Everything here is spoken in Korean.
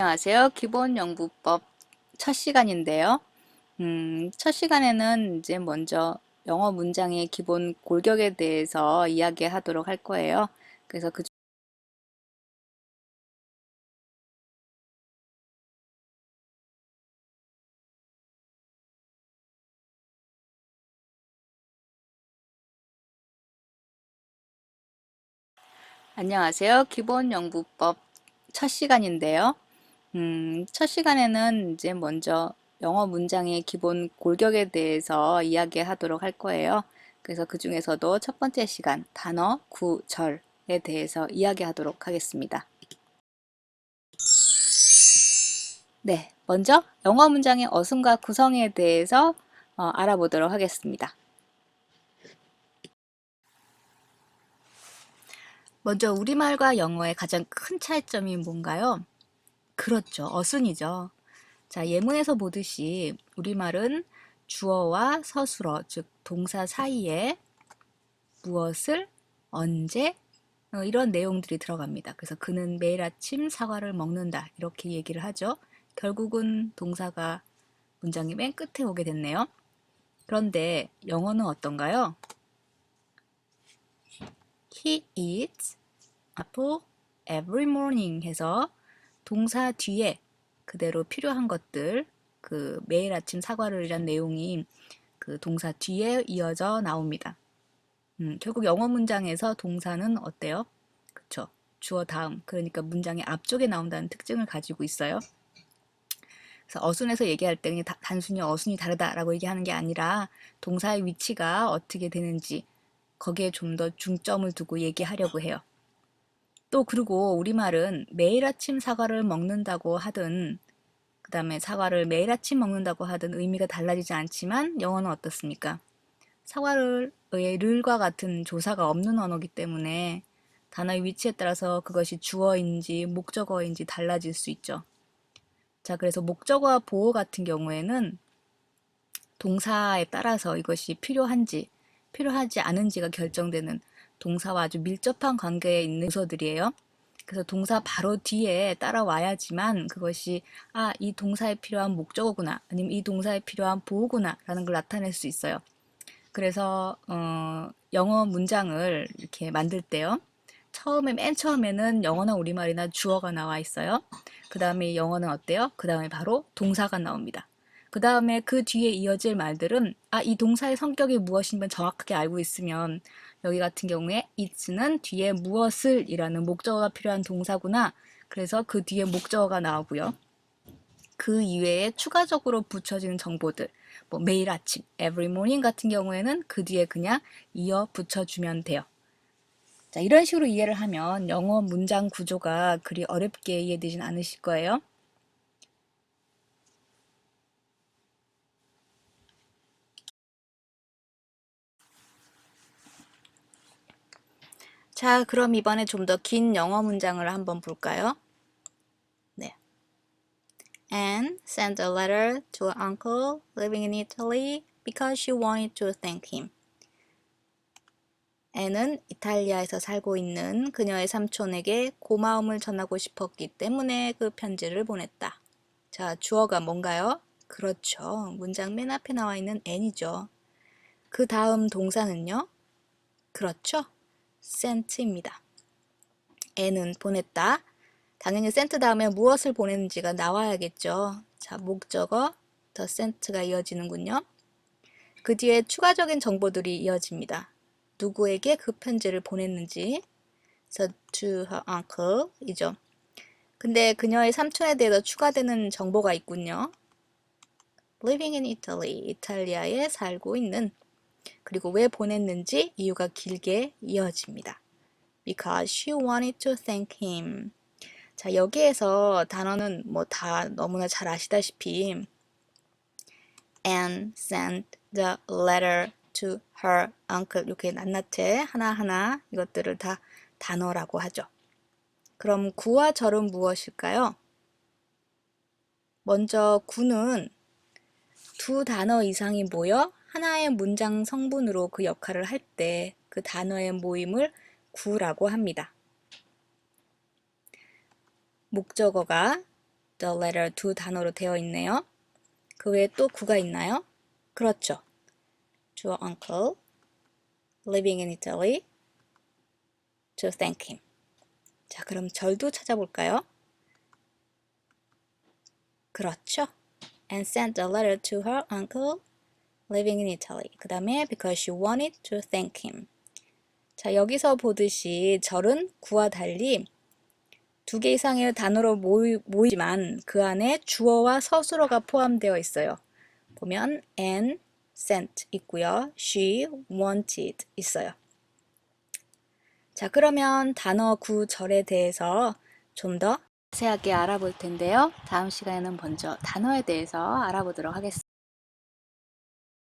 안녕하세요. 기본 영부법 첫 시간인데요. 음, 첫 시간에는 이제 먼저 영어 문장의 기본 골격에 대해서 이야기하도록 할 거예요. 그래서 그 안녕하세요. 기본 영부법 첫 시간인데요. 음, 첫 시간에는 이제 먼저 영어 문장의 기본 골격에 대해서 이야기하도록 할 거예요. 그래서 그 중에서도 첫 번째 시간 단어, 구, 절에 대해서 이야기하도록 하겠습니다. 네, 먼저 영어 문장의 어순과 구성에 대해서 어, 알아보도록 하겠습니다. 먼저 우리말과 영어의 가장 큰 차이점이 뭔가요? 그렇죠. 어순이죠. 자, 예문에서 보듯이 우리말은 주어와 서술어, 즉 동사 사이에 무엇을 언제 어, 이런 내용들이 들어갑니다. 그래서 그는 매일 아침 사과를 먹는다 이렇게 얘기를 하죠. 결국은 동사가 문장이 맨 끝에 오게 됐네요. 그런데 영어는 어떤가요? He eats apple every morning 해서 동사 뒤에 그대로 필요한 것들 그 매일 아침 사과를 이란 내용이 그 동사 뒤에 이어져 나옵니다. 음, 결국 영어 문장에서 동사는 어때요? 그쵸? 주어 다음 그러니까 문장의 앞쪽에 나온다는 특징을 가지고 있어요. 그래서 어순에서 얘기할 때 그냥 단순히 어순이 다르다라고 얘기하는 게 아니라 동사의 위치가 어떻게 되는지 거기에 좀 더 중점을 두고 얘기하려고 해요. 또 그리고 우리말은 매일 아침 사과를 먹는다고 하든 그 다음에 사과를 매일 아침 먹는다고 하든 의미가 달라지지 않지만 영어는 어떻습니까? 사과를 의 를과 같은 조사가 없는 언어기 때문에 단어의 위치에 따라서 그것이 주어인지 목적어인지 달라질 수 있죠. 자, 그래서 목적어와 보호 같은 경우에는 동사에 따라서 이것이 필요한지 필요하지 않은지가 결정되는 동사와 아주 밀접한 관계에 있는 부서들이에요. 그래서 동사 바로 뒤에 따라와야지만 그것이 아, 이 동사에 필요한 목적어구나 아니면 이 동사에 필요한 보호구나 라는 걸 나타낼 수 있어요. 그래서 어, 영어 문장을 이렇게 만들 때요. 처음에 맨 처음에는 영어나 우리말이나 주어가 나와 있어요. 그 다음에 영어는 어때요? 그 다음에 바로 동사가 나옵니다. 그 다음에 그 뒤에 이어질 말들은 아, 이 동사의 성격이 무엇인지 정확하게 알고 있으면 여기 같은 경우에 it는 뒤에 무엇을 이라는 목적어가 필요한 동사구나. 그래서 그 뒤에 목적어가 나오고요. 그 이외에 추가적으로 붙여지는 정보들, 뭐 매일 아침, every morning 같은 경우에는 그 뒤에 그냥 이어 붙여주면 돼요. 자, 이런 식으로 이해를 하면 영어 문장 구조가 그리 어렵게 이해되진 않으실 거예요. 자, 그럼 이번에 좀 더 긴 영어 문장을 한번 볼까요? 네. Anne sent a letter to her uncle living in Italy because she wanted to thank him. 앤은 이탈리아에서 살고 있는 그녀의 삼촌에게 고마움을 전하고 싶었기 때문에 그 편지를 보냈다. 자, 주어가 뭔가요? 그렇죠. 문장 맨 앞에 나와 있는 앤이죠. 그 다음 동사는요? 그렇죠. Sent입니다. n은 보냈다. 당연히 sent 다음에 무엇을 보냈는지가 나와야겠죠. 자, 목적어 the sent가 이어지는군요. 그 뒤에 추가적인 정보들이 이어집니다. 누구에게 그 편지를 보냈는지 so to her uncle 이죠. 근데 그녀의 삼촌에 대해서 추가되는 정보가 있군요. living in Italy, 이탈리아에 살고 있는 그리고 왜 보냈는지 이유가 길게 이어집니다. Because she wanted to thank him. 자, 여기에서 단어는 뭐 다 너무나 잘 아시다시피 and sent the letter to her uncle 이렇게 낱낱이 하나하나 이것들을 다 단어라고 하죠. 그럼 구와 절은 무엇일까요? 먼저 구는 두 단어 이상이 모여 하나의 문장 성분으로 그 역할을 할 때 그 단어의 모임을 구라고 합니다. 목적어가 the letter 두 단어로 되어 있네요. 그 외에 또 구가 있나요? 그렇죠. to uncle living in Italy to thank him. 자, 그럼 절도 찾아볼까요? 그렇죠. and sent a letter to her uncle living in Italy. 그 다음에 because she wanted to thank him. 자, 여기서 보듯이 절은 구와 달리 두 개 이상의 단어로 모이, 모이지만 그 안에 주어와 서술어가 포함되어 있어요. 보면 and sent 있고요. she wanted 있어요. 자, 그러면 단어 구절에 대해서 좀더 자세하게 알아볼 텐데요. 다음 시간에는 먼저 단어에 대해서 알아보도록 하겠습니다.